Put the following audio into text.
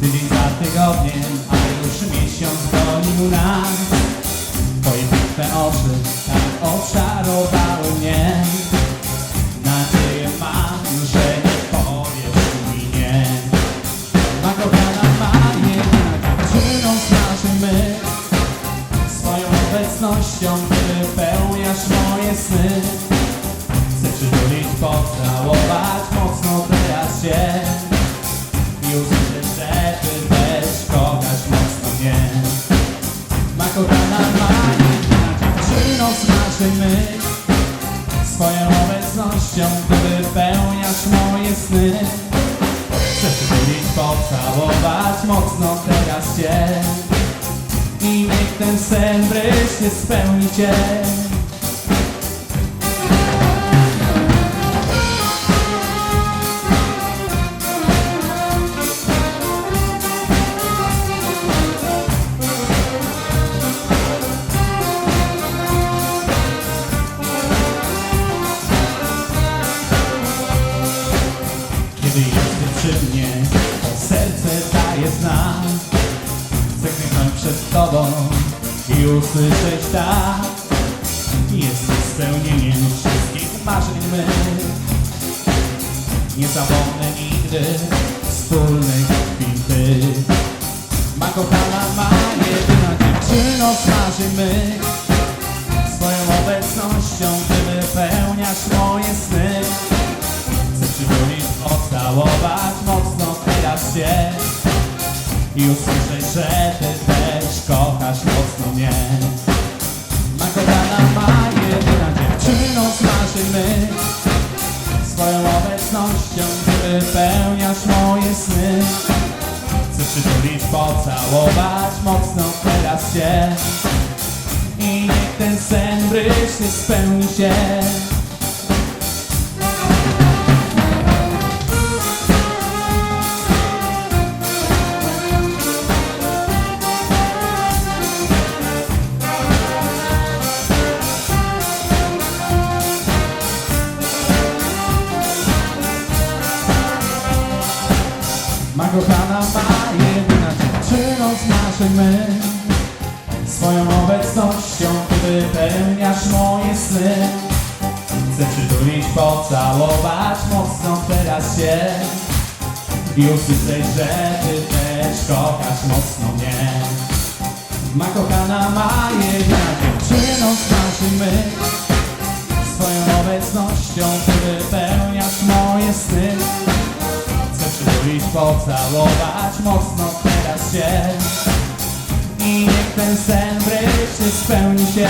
Tydzień za tygodniem, a już miesiąc gonił nas. Twoje piękne oczy tak oczarowały mnie. Nadzieję mam, że nie powiesz mi nie. Ma kochana ma jednak dziewczyną z naszej my. Swoją obecnością wypełniasz moje sny Ma jednak dziewczyną z naszej my. Swoją obecnością ty wypełniasz moje sny. Chcę przytulić, pocałować mocno teraz cię. I niech ten sen wreszcie spełni cię to serce daje znak. Chcę przed tobą i usłyszeć tak. Jesteś spełnieniem wszystkich marzeń mych. Nie zapomnę nigdy wspólnych chwil tych Ma kochana, ma jedyna dziewczyno z marzeń Swoją obecnością ty wypełniasz moje sny. Chcę przytulić, pocałować się I usłyszeć, że ty też kochasz mocno mnie. Ma kochana, ma jedyna dziewczyną z naszej my Swoją obecnością ty wypełniasz moje sny. Chcę przytulić, pocałować mocno teraz się I niech ten sen wreszcie spełni się Ma kochana ma jedyna dziewczyną z naszej my. Swoją obecnością wypełniasz moje sny. Chcę przytulić, pocałować mocno teraz się I usłyszeć, że ty też kochasz mocno mnie. Ma kochana ma jedyna dziewczyną z naszej my. Swoją obecnością wypełniasz moje sny pocałować mocno teraz się. I niech ten sen wreszcie spełni się